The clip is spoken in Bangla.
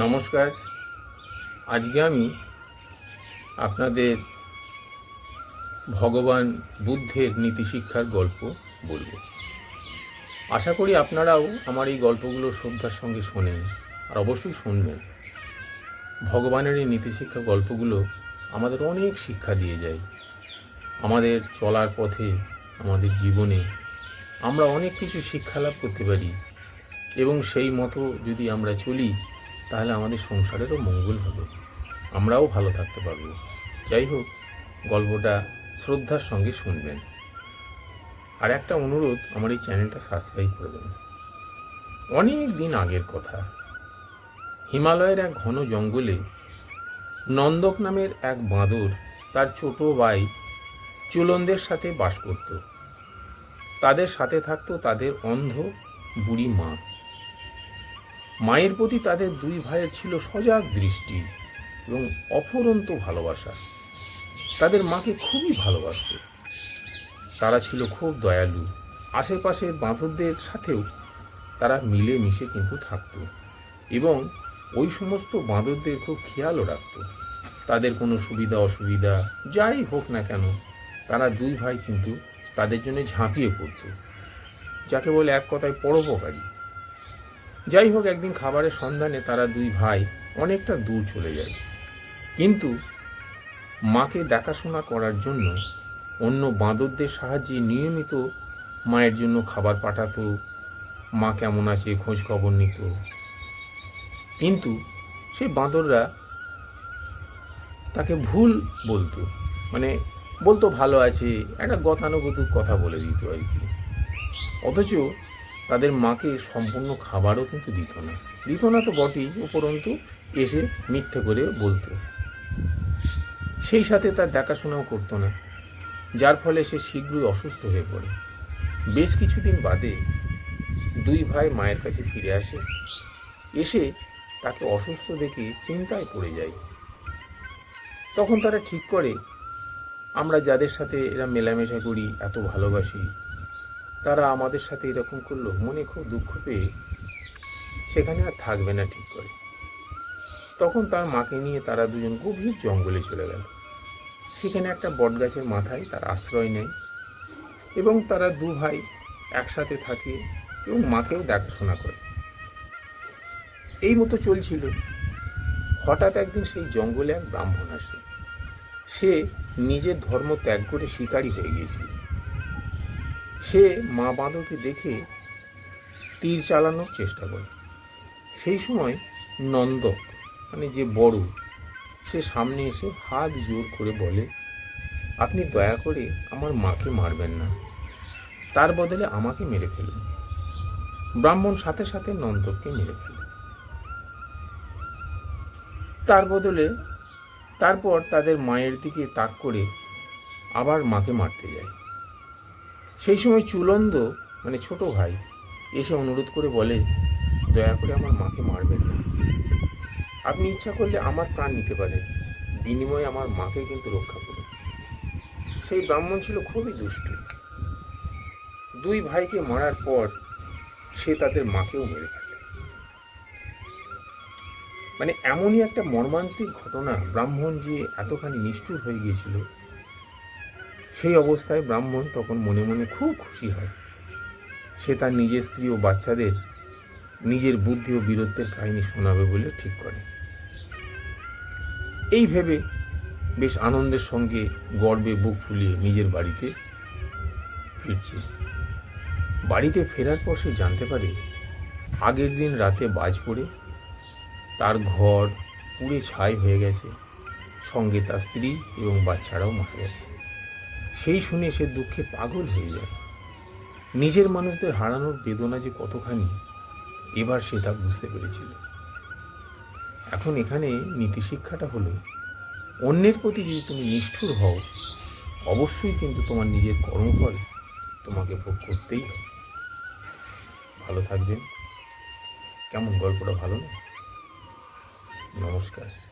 নমস্কার। আজকে আমি আপনাদের ভগবান বুদ্ধের নীতিশিক্ষার গল্প বলব। আশা করি আপনারাও আমার এই গল্পগুলো শ্রদ্ধার সঙ্গে শোনেন, আর অবশ্যই শুনবেন। ভগবানের এই নীতিশিক্ষা গল্পগুলো আমাদের অনেক শিক্ষা দিয়ে যায়। আমাদের চলার পথে, আমাদের জীবনে আমরা অনেক কিছু শিক্ষা লাভ করতে পারি এবং সেই মতো যদি আমরা চলি তাহলে আমাদের সংসারেরও মঙ্গল হবে। আমরাও ভালো থাকতে পারব। যাই হোক, গল্পটা শ্রদ্ধার সঙ্গে শুনবেন। আর একটা অনুরোধ, আমার এই চ্যানেলটা সাবস্ক্রাইব করবেন অনেক দিন আগের কথা। হিমালয়ের এক ঘন জঙ্গলে নন্দক নামের এক বাঁদর তার ছোট ভাই চুলনদের সাথে বাস করত। তাদের সাথে থাকতো তাদের অন্ধ বুড়ি মা। মায়ের প্রতি তাদের দুই ভাইয়ের ছিল সজাগ দৃষ্টি এবং অফুরন্ত ভালোবাসা। তাদের মাকে খুবই ভালোবাসত। তারা ছিল খুব দয়ালু। আশেপাশের বাঁধরদের সাথেও তারা মিলে মিশে কিন্তু থাকতো এবং ওই সমস্ত বাঁদরদের খুব খেয়ালও রাখত। তাদের কোনো সুবিধা, অসুবিধা যাই হোক না কেন, তারা দুই ভাই কিন্তু তাদের জন্য ঝাঁপিয়ে পড়তো, যাকে বলে এক কথায় পরোপকারী। যাই হোক একদিন খাবারের সন্ধানে তারা দুই ভাই অনেকটা দূর চলে যায়। কিন্তু মাকে দেখাশোনা করার জন্য অন্য বাঁদরদের সাহায্যে নিয়মিত মায়ের জন্য খাবার পাঠাতো। মা কেমন আছে, খোঁজ খবর নিত। কিন্তু সেই বাঁদররা তাকে ভুল বলতো। মানে বলতো, ভালো আছে। একটা গতানুগতিক কথা বলে দিত আর কি। অথচ তাদের মাকে সম্পূর্ণ খাবারও কিন্তু দিত না। দিত না তো বটেই উপরন্তু এসে মিথ্যে করে বলতো। সেই সাথে তার দেখাশোনাও করতো না, যার ফলে সে শীঘ্রই অসুস্থ হয়ে পড়ে। বেশ কিছুদিন বাদে দুই ভাই মায়ের কাছে ফিরে আসে, এসে তাকে অসুস্থ দেখে চিন্তায় পড়ে যায়। তখন তারা ঠিক করে, আমরা যাদের সাথে এরা মেলামেশা করি, এত ভালোবাসি তারা আমাদের সাথে এরকম করল, মনে খুব দুঃখ পেয়ে সেখানে আর থাকবে না ঠিক করে। তখন তার মাকে নিয়ে তারা দুজন গভীর জঙ্গলে চলে গেল। সেখানে একটা বটগাছের মাথায় তার আশ্রয় নেয় এবং তারা দু ভাই একসাথে থাকে এবং মাকেও দেখাশোনা করে। এই মতো চলছিল। হঠাৎ একদিন সেই জঙ্গলে এক ব্রাহ্মণ আসে। সে নিজের ধর্ম ত্যাগ করে শিকারী হয়ে গিয়েছিল। সে মা বাঁদরকে দেখে তীর চালানোর চেষ্টা করে। সেই সময় নন্দক মানে যে বড়, সে সামনে এসে হাত জোর করে বলে, আপনি দয়া করে আমার মাকে মারবেন না। তার বদলে আমাকে মেরে ফেলুন। ব্রাহ্মণ সাথে সাথে নন্দককে মেরে ফেলে। তার বদলে তারপর তাদের মায়ের দিকে তাক করে আবার মাকে মারতে যায়। সেই সময় চুলন্দ মানে ছোট ভাই, এসে অনুরোধ করে বলে, দয়া করে আমার মাকে মারবেন না। আপনি ইচ্ছা করলে আমার প্রাণ নিতে পারেন। বিনিময়ে আমার মাকে কিন্তু রক্ষা করুন। সেই ব্রাহ্মণ ছিল খুবই দুষ্টু। দুই ভাইকে মারার পর সে তাদের মাকেও মেরে ফেলে। মানে এমনই একটা মর্মান্তিক ঘটনা ব্রাহ্মণ যে এতখানি নিষ্ঠুর হয়ে গিয়েছিল সেই অবস্থায় ব্রাহ্মণ তখন মনে মনে খুব খুশি হয়। সে তার নিজের স্ত্রী ও বাচ্চাদের নিজের বুদ্ধি ও বীরত্বের কাহিনী শোনাবে বলে ঠিক করে। এই ভেবে বেশ আনন্দের সঙ্গে গর্বে বুক ফুলিয়ে নিজের বাড়িতে ফিরছে। বাড়িতে ফেরার পর সে জানতে পারে, আগের দিন রাতে বাজ পড়ে, তার ঘর পুড়ে ছাই হয়ে গেছে, সঙ্গে তার স্ত্রী এবং বাচ্চারাও মারা গেছে। সেই শুনে সে দুঃখে পাগল হয়ে যায়। নিজের মানুষদের হারানোর বেদনা যে কতখানি, এবার সে তা বুঝতে পেরেছিল। এখন এখানে নীতিশিক্ষাটা হলো, অন্যের প্রতি যদি তুমি নিষ্ঠুর হও, অবশ্যই কিন্তু তোমার নিজের কর্মফল তোমাকে ভোগ করতেই হবে। ভালো থাকবেন। কেমন গল্পটা, ভালো না? নমস্কার।